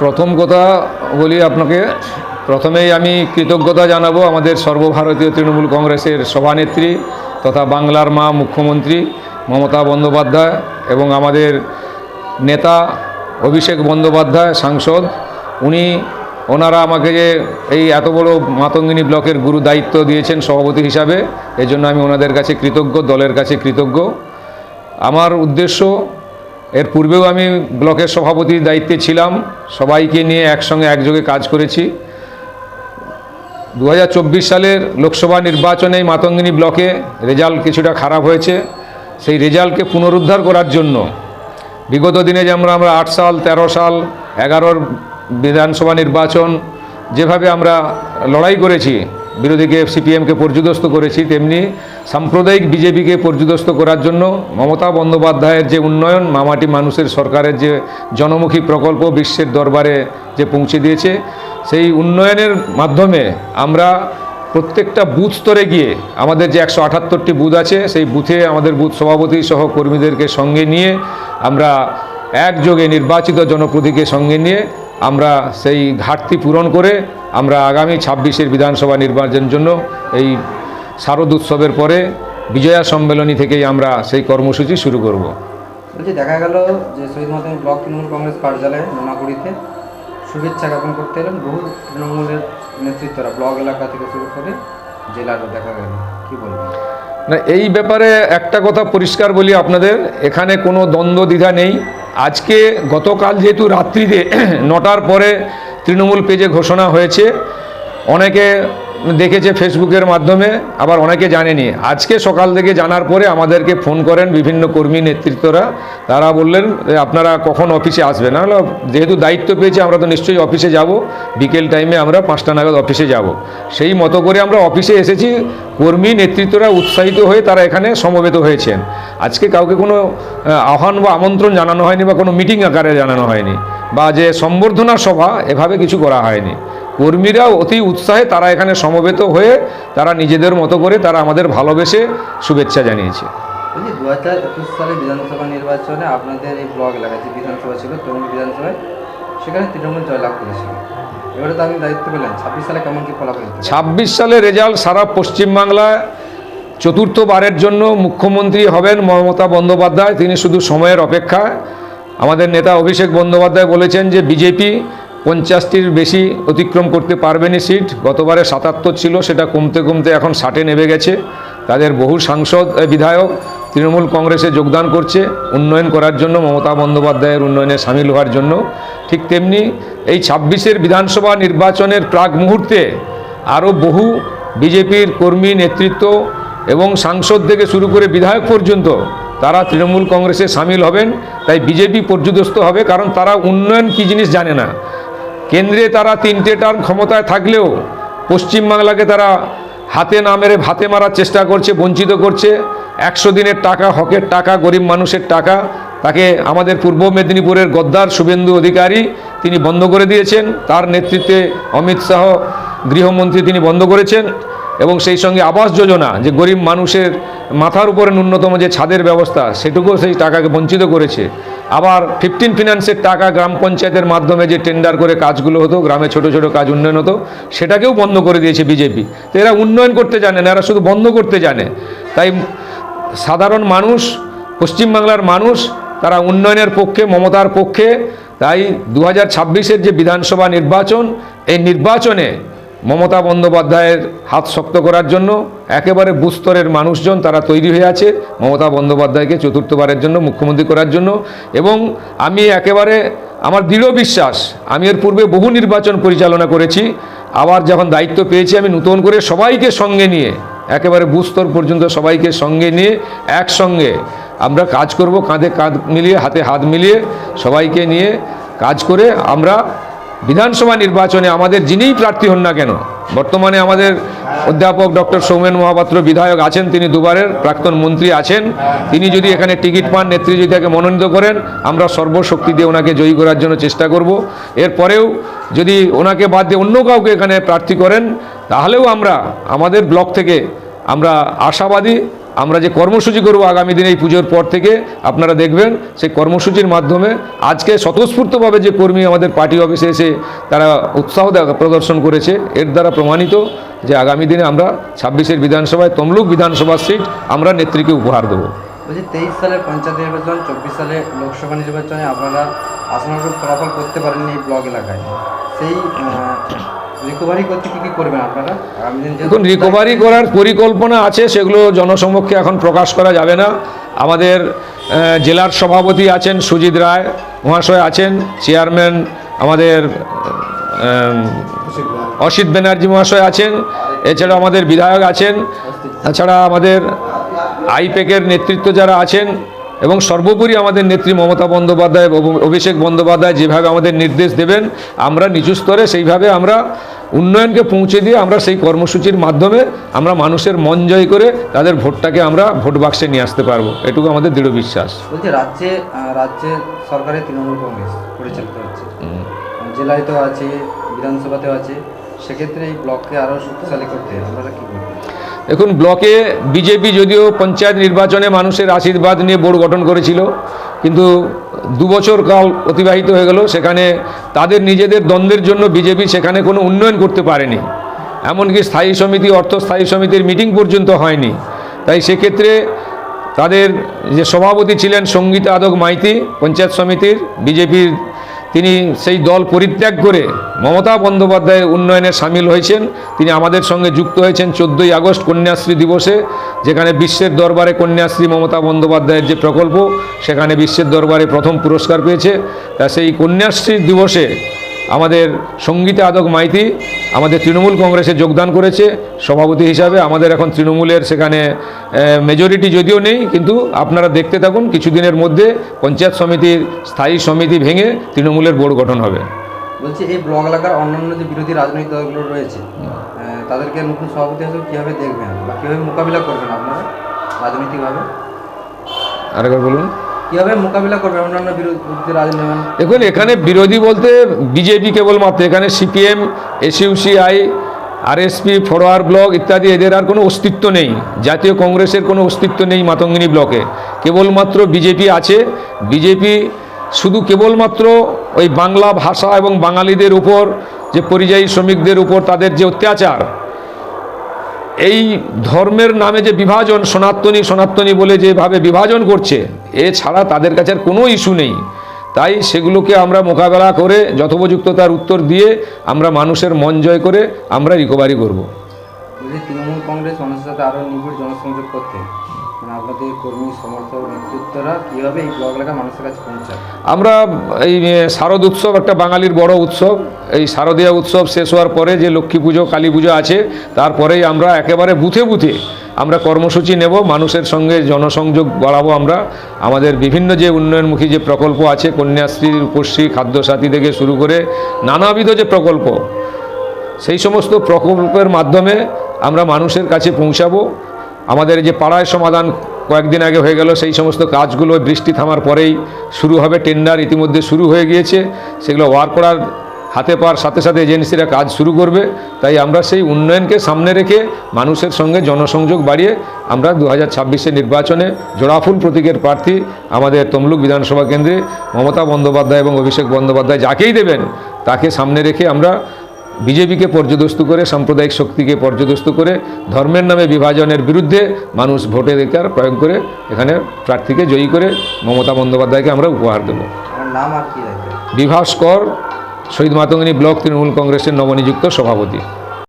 প্রথম কথা বলি আপনাকে, প্রথমেই আমি কৃতজ্ঞতা জানাব আমাদের সর্বভারতীয় তৃণমূল কংগ্রেসের সভানেত্রী তথা বাংলার মা মুখ্যমন্ত্রী মমতা বন্দ্যোপাধ্যায় এবং আমাদের নেতা অভিষেক বন্দ্যোপাধ্যায়, সাংসদ। উনি, ওনারা আমাকে যে এই এত বড় মাতঙ্গিনী ব্লকের গুরু দায়িত্ব দিয়েছেন সভাপতি হিসাবে এই জন্য আমি ওনাদের কাছে কৃতজ্ঞ, দলের কাছে কৃতজ্ঞ। আমার উদ্দেশ্য এর পূর্বেও আমি ব্লকের সভাপতির দায়িত্বে ছিলাম। সবাইকে নিয়ে একসঙ্গে একযোগে কাজ করেছি। দু হাজার চব্বিশ সালের লোকসভা নির্বাচনে মাতঙ্গিনী ব্লকে রেজাল্ট কিছুটা খারাপ হয়েছে। সেই রেজাল্টকে পুনরুদ্ধার করার জন্য বিগত দিনে যেমন আমরা আট সাল ১৩ সাল, এগারোর বিধানসভা নির্বাচন যেভাবে আমরা লড়াই করেছি বিরোধীকে সিপিএমকে পর্যুদস্ত করেছি, তেমনি সাম্প্রদায়িক বিজেপিকে পর্যুদস্ত করার জন্য মমতা বন্দ্যোপাধ্যায়ের যে উন্নয়ন, মামাটি মানুষের সরকারের যে জনমুখী প্রকল্প বিশ্বের দরবারে যে পৌঁছে দিয়েছে, সেই উন্নয়নের মাধ্যমে আমরা প্রত্যেকটা বুথ স্তরে গিয়ে আমাদের যে একশো আটাত্তরটি বুথ আছে, সেই বুথে আমাদের বুথ সভাপতি সহ কর্মীদেরকে সঙ্গে নিয়ে আমরা একযোগে নির্বাচিত জনপ্রতিকে সঙ্গে নিয়ে আমরা সেই ঘাটতি পূরণ করে আমরা আগামী ছাব্বিশের বিধানসভা নির্বাচনের জন্য এই শারদ উৎসবের পরে বিজয়া সম্মেলনী থেকেই আমরা সেই কর্মসূচি শুরু করব। বলছি দেখা গেল যে শহীদ মাতঙ্গ ব্লক তৃণমূল কংগ্রেস কার্যালয়ে নোনাগুড়িতে শুভেচ্ছা জ্ঞাপন করতে এলেন বহু তৃণমূলের নেতৃত্বরা ব্লক এলাকা থেকে শুরু করে জেলারও দেখা গেল। কি বলবেন? না এই ব্যাপারে একটা কথা পরিষ্কার বলি আপনাদের এখানে কোনো দ্বন্দ্ব দ্বিধা নেই। আজকে গতকাল যেহেতু রাত্রিতে নটার পরে তৃণমূল পেজে ঘোষণা হয়েছে। অনেকে দেখেছে ফেসবুকের মাধ্যমে, আবার অনেকে জানেনি। আজকে সকাল থেকে জানার পরে আমাদেরকে ফোন করেন বিভিন্ন কর্মী নেতৃত্বরা। তারা বললেন আপনারা কখন অফিসে আসবেন? না হলো যেহেতু দায়িত্ব পেয়েছি, আমরা তো নিশ্চয়ই অফিসে যাব। বিকেল টাইমে আমরা পাঁচটা নাগাদ অফিসে যাব। সেই মতো করে আমরা অফিসে এসেছি। কর্মী নেতৃত্বরা উৎসাহিত হয়ে তারা এখানে সমবেত হয়েছেন। আজকে কাউকে কোনো আহ্বান বা আমন্ত্রণ জানানো হয়নি বা কোনো মিটিং আকারে জানানো হয়নি। বা যে সম্বর্ধনা সভা এভাবে কিছু করা হয়নি। কর্মীরা অতি উৎসাহে তারা এখানে সমবেত হয়ে তারা নিজেদের মতো করে তারা আমাদের ভালোবেসে শুভেচ্ছা জানিয়েছে। দু হাজার একুশ সালে বিধানসভা নির্বাচনে আপনাদের এই ব্লক এলাকায় যে বিধানসভা ছিল তৃণমূল বিধানসভায়। সেখানে তৃণমূল জয়লাভ করেছিল। এবারে তো আপনি দায়িত্ব পেলেন ছাব্বিশ সালে কেমন কি ফলাফল ছাব্বিশ সালে রেজাল্ট সারা পশ্চিমবাংলায়। চতুর্থবারের জন্য মুখ্যমন্ত্রী হবেন মমতা বন্দ্যোপাধ্যায় তিনি শুধু সময়ের অপেক্ষায়। আমাদের নেতা অভিষেক বন্দ্যোপাধ্যায় বলেছেন যে বিজেপি পঞ্চাশটির বেশি অতিক্রম করতে পারবেনি সিট। গতবারে সাতাত্তর ছিল, সেটা কমতে কমতে এখন ষাটে নেমে গেছে। তাদের বহু সাংসদ বিধায়ক তৃণমূল কংগ্রেসে যোগদান করছে উন্নয়ন করার জন্য, মমতা বন্দ্যোপাধ্যায়ের উন্নয়নে সামিল হওয়ার জন্য। ঠিক তেমনি এই ছাব্বিশের বিধানসভা নির্বাচনের প্রাক মুহূর্তে আরও বহু বিজেপির কর্মী নেতৃত্ব এবং সাংসদ থেকে শুরু করে বিধায়ক পর্যন্ত তারা তৃণমূল কংগ্রেসে সামিল হবেন, তাই বিজেপি পর্যদস্ত হবে, কারণ তারা উন্নয়ন কী জিনিস জানে না। কেন্দ্রে তারা তিনটে টার্ম ক্ষমতায় থাকলেও পশ্চিমবাংলাকে তারা হাতে না মেরে ভাতে মারার চেষ্টা করছে, বঞ্চিত করছে। একশো দিনের টাকা, হকের টাকা, গরিব মানুষের টাকা, তাকে আমাদের পূর্ব মেদিনীপুরের গদ্দার শুভেন্দু অধিকারী তিনি বন্ধ করে দিয়েছেন। তার নেতৃত্বে অমিত শাহ গৃহমন্ত্রী তিনি বন্ধ করেছেন। এবং সেই সঙ্গে আবাস যোজনা, যে গরিব মানুষের মাথার উপরে ন্যূনতম যে ছাদের ব্যবস্থা, সেটুকুও সেই টাকাকে বঞ্চিত করেছে। আবার ফিফটিন ফিনান্সের টাকা গ্রাম পঞ্চায়েতের মাধ্যমে যে টেন্ডার করে কাজগুলো হতো, গ্রামে ছোট ছোট কাজ উন্নয়ন হতো, সেটাকেও বন্ধ করে দিয়েছে বিজেপি। তো এরা উন্নয়ন করতে জানে না, এরা শুধু বন্ধ করতে জানে। তাই সাধারণ মানুষ, পশ্চিমবাংলার মানুষ, তারা উন্নয়নের পক্ষে, মমতার পক্ষে, তাই দু হাজার যে বিধানসভা নির্বাচন, এই নির্বাচনে মমতা বন্দ্যোপাধ্যায়ের হাত শক্ত করার জন্য একেবারে বুস্তরের মানুষজন তারা তৈরি হয়ে আছে মমতা বন্দ্যোপাধ্যায়কে চতুর্থবারের জন্য মুখ্যমন্ত্রী করার জন্য। এবং আমি একেবারে আমার দৃঢ় বিশ্বাস, আমি এর পূর্বে বহু নির্বাচন পরিচালনা করেছি, আবার যখন দায়িত্ব পেয়েছি আমি নতুন করে সবাইকে সঙ্গে নিয়ে, একেবারে বুস্তর পর্যন্ত সবাইকে সঙ্গে নিয়ে একসঙ্গে আমরা কাজ করব, কাঁধে কাঁধ মিলিয়ে, হাতে হাত মিলিয়ে সবাইকে নিয়ে কাজ করে আমরা বিধানসভা নির্বাচনে আমাদের যিনিই প্রার্থী হন না কেন, বর্তমানে আমাদের অধ্যাপক ডক্টর সৌমেন মহাপাত্র বিধায়ক আছেন, তিনি দুবারের প্রাক্তন মন্ত্রী আছেন। তিনি যদি এখানে টিকিট পান নেত্রী যদি তাকে মনোনীত করেন, আমরা সর্বশক্তি দিয়ে ওনাকে জয়ী করার জন্য চেষ্টা করব। এরপরেও যদি ওনাকে বাদ দিয়ে অন্য কাউকে এখানে প্রার্থী করেন, তাহলেও আমরা, আমাদের ব্লক থেকে আমরা আশাবাদী আমরা যে কর্মসূচি করব আগামী দিনে এই পুজোর পর থেকে, আপনারা দেখবেন, সেই কর্মসূচির মাধ্যমে আজকে স্বতঃস্ফূর্তভাবে যে কর্মী আমাদের পার্টি অফিসে এসে তারা উৎসাহ প্রদর্শন করেছে, এর দ্বারা প্রমাণিত যে আগামী দিনে আমরা ছাব্বিশের বিধানসভায় তমলুক বিধানসভা সিট আমরা নেত্রীকে উপহার দেবো। বলছি, তেইশ সালের পঞ্চায়েত নির্বাচন, চব্বিশ সালে লোকসভা নির্বাচনে আপনারা আশানুরূপ ফলাফল করতে পারেননি এই ব্লক এলাকায়। সেই এখন রিকভারি করার পরিকল্পনা আছে, সেগুলো জনসমক্ষে এখন প্রকাশ করা যাবে না। আমাদের জেলার সভাপতি আছেন সুজিত রায়, মহাশয় আছেন চেয়ারম্যান আমাদের অসিত ব্যানার্জি মহাশয় আছেন, এছাড়া আমাদের বিধায়ক আছেন, তাছাড়া আমাদের আইপেকের নেতৃত্ব যারা আছেন এবং সর্বোপরি আমাদের নেত্রী মমতা বন্দ্যোপাধ্যায় অভিষেক বন্দ্যোপাধ্যায় যেভাবে আমাদের নির্দেশ দেবেন আমরা নিচু স্তরে সেইভাবে আমরা উন্নয়নকে পৌঁছে দিয়ে আমরা সেই কর্মসূচির মাধ্যমে আমরা মানুষের মন জয় করে তাদের ভোটটাকে আমরা ভোট বাক্সে নিয়ে আসতে পারব। এটুকু আমাদের দৃঢ় বিশ্বাস। বলছি রাজ্যে রাজ্যে সরকারের তৃণমূল কংগ্রেস পরিচালিত হচ্ছে। জেলায় তো আছে বিধানসভাতেও আছে। সেক্ষেত্রে এই ব্লককে আরও শক্তিশালী করতে আপনারা কী করবেন দেখুন, ব্লকে বিজেপি যদিও পঞ্চায়েত নির্বাচনে মানুষের আশীর্বাদ নিয়ে বোর্ড গঠন করেছিল, কিন্তু দু বছর কাল অতিবাহিত হয়ে গেল। সেখানে তাদের নিজেদের দ্বন্দ্বের জন্য বিজেপি সেখানে কোনো উন্নয়ন করতে পারেনি। এমনকি স্থায়ী সমিতি অর্থ স্থায়ী সমিতির মিটিং পর্যন্ত হয়নি। তাই সেক্ষেত্রে তাদের যে সভাপতি ছিলেন সঙ্গীতা আদক মাইতি, পঞ্চায়েত সমিতির বিজেপির তিনি সেই দল পরিত্যাগ করে মমতা বন্দ্যোপাধ্যায় উন্নয়নে সামিল হয়েছেন। তিনি আমাদের সঙ্গে যুক্ত হয়েছেন চোদ্দোই আগস্ট কন্যাশ্রী দিবসে, যেখানে বিশ্বের দরবারে কন্যাশ্রী মমতা বন্দ্যোপাধ্যায়ের যে প্রকল্প, সেখানে বিশ্বের দরবারে প্রথম পুরস্কার পেয়েছে। তা সেই কন্যাশ্রী দিবসে আমাদের সঙ্গীতা আদক মাইতি আমাদের তৃণমূল কংগ্রেসে যোগদান করেছে সভাপতি হিসাবে। আমাদের এখন তৃণমূলের সেখানে মেজরিটি যদিও নেই কিন্তু আপনারা দেখতে থাকুন কিছুদিনের মধ্যে পঞ্চায়েত সমিতির স্থায়ী সমিতি ভেঙে তৃণমূলের বোর্ড গঠন হবে। বলছি এই ব্লক এলাকার অন্যান্য যে বিরোধী রাজনৈতিক দলগুলো রয়েছে তাদেরকে নতুন সভাপতি হিসেবে কীভাবে দেখবেন? বা কীভাবে মোকাবিলা করবেন আপনারা রাজনৈতিকভাবে? আরেকবার বলুন। কীভাবে মোকাবিলা রাজনৈতিক দেখুন, এখানে বিরোধী বলতে বিজেপি কেবলমাত্র এখানে CPM SUCI RSP Forward Bloc ইত্যাদি, এদের আর কোনো অস্তিত্ব নেই। জাতীয় কংগ্রেসের কোনো অস্তিত্ব নেই মাতঙ্গিনী ব্লকে। কেবলমাত্র বিজেপি আছে। বিজেপি শুধু কেবলমাত্র ওই বাংলা ভাষা এবং বাঙালিদের উপর, যে পরিযায়ী শ্রমিকদের উপর, তাদের যে অত্যাচার এই ধর্মের নামে যে বিভাজন, সনাতনী সনাতনী বলে যেভাবে বিভাজন করছে, এছাড়া তাদের কাছে আর কোনো ইস্যু নেই। তাই সেগুলোকে আমরা মোকাবেলা করে যথোপযুক্ত তার উত্তর দিয়ে আমরা মানুষের মন জয় করে আমরা রিকভারি করব। তৃণমূল কংগ্রেস, মানুষের সাথে আরও নিবিড় জনসংযোগ করতে। আপনাদের কর্মী, সমর্থক, নেতৃত্বরা কীভাবে এই ব্লক এলাকার মানুষের কাছে পৌঁছায়? আমরা, এই শারদ উৎসব একটা বাঙালির বড় উৎসব। এই শারদীয়া উৎসব শেষ হওয়ার পরে যে লক্ষ্মী পুজো, কালী পুজো আছে, তারপরেই আমরা একেবারে বুথে বুথে আমরা কর্মসূচি নেব, মানুষের সঙ্গে জনসংযোগ বাড়াবো আমরা। আমাদের বিভিন্ন যে উন্নয়নমুখী যে প্রকল্প আছে, কন্যাশ্রী, রূপশ্রী, খাদ্যসাথী থেকে শুরু করে নানাবিধ যে প্রকল্প, সেই সমস্ত প্রকল্পের মাধ্যমে আমরা মানুষের কাছে পৌঁছাবো। আমাদের যে পাড়ায় সমাধান কয়েকদিন আগে হয়ে গেল, সেই সমস্ত কাজগুলো বৃষ্টি থামার পরেই শুরু হবে টেন্ডার, ইতিমধ্যে শুরু হয়ে গিয়েছে। সেগুলো ওয়ার করার হাতে পাওয়ার সাথে সাথে এজেন্সিরা কাজ শুরু করবে। তাই আমরা সেই উন্নয়নকে সামনে রেখে মানুষের সঙ্গে জনসংযোগ বাড়িয়ে আমরা দু হাজার নির্বাচনে জোড়াফুল প্রতীকের প্রার্থী আমাদের তমলুক বিধানসভা কেন্দ্রে মমতা বন্দ্যোপাধ্যায় এবং অভিষেক বন্দ্যোপাধ্যায় যাকেই দেবেন, তাকে সামনে রেখে আমরা বিজেপিকে পর্যদস্ত করে সাম্প্রদায়িক শক্তিকে পর্যদস্ত করে ধর্মের নামে বিভাজনের বিরুদ্ধে মানুষ ভোটাধিকার প্রয়োগ করে এখানে প্রার্থীকে জয়ী করে মমতা বন্দ্যোপাধ্যায়কে আমরা উপহার দেব। আমার নাম আর কি রাখবেন বিভাস কর শহীদ মাতঙ্গিনী ব্লক তৃণমূল কংগ্রেসের নবনিযুক্ত সভাপতি।